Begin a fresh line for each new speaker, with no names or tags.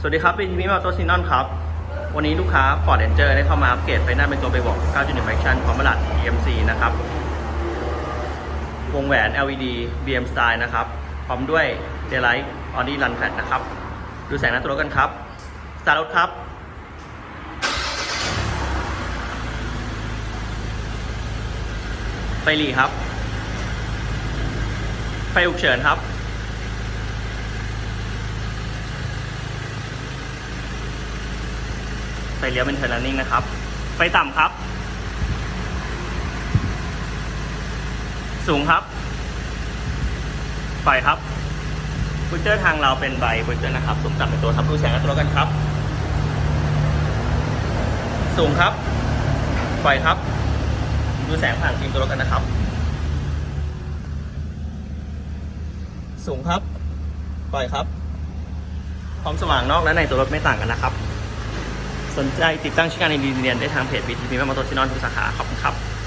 สวัสดีครับเป็นมิมาโตซินอนครับ วันนี้ลูกค้า Ford Ranger ได้เข้ามาอัปเกรดไฟหน้าเป็นตัวไปบอก 9.1 Action พร้อมบลัด EMC นะครับ วงแหวน LED BM Style นะครับ พร้อมด้วย Daylight Audi Run Flat นะครับ ดูแสงหน้าตัวรถกันครับ สตาร์ทรถครับไฟหลีครับ ไฟฉุกเฉินครับ ไฟเลี้ยวเป็นเทอร์ n นิ่งนะครับ ไฟต่ำครับ สูงครับไฟครับฟูเจอร์ทางเราเป็นใบฟูเจอร์นะครับ สูงต่ำเป็นตัวทับดูแสงกับตัวกันครับ สูงครับไฟครับ ดูแสงผ่านฟิล์มตัวรถกันนะครับ สูงครับไฟครับ ความสว่างนอกและในตัวรถไม่ต่างกันนะครับ สนใจติดตั้งใช้งานในดีเนียนได้ทางเพจ BTP แม่มอเตอร์ซินอนทุกสาขาขอบคุณครับ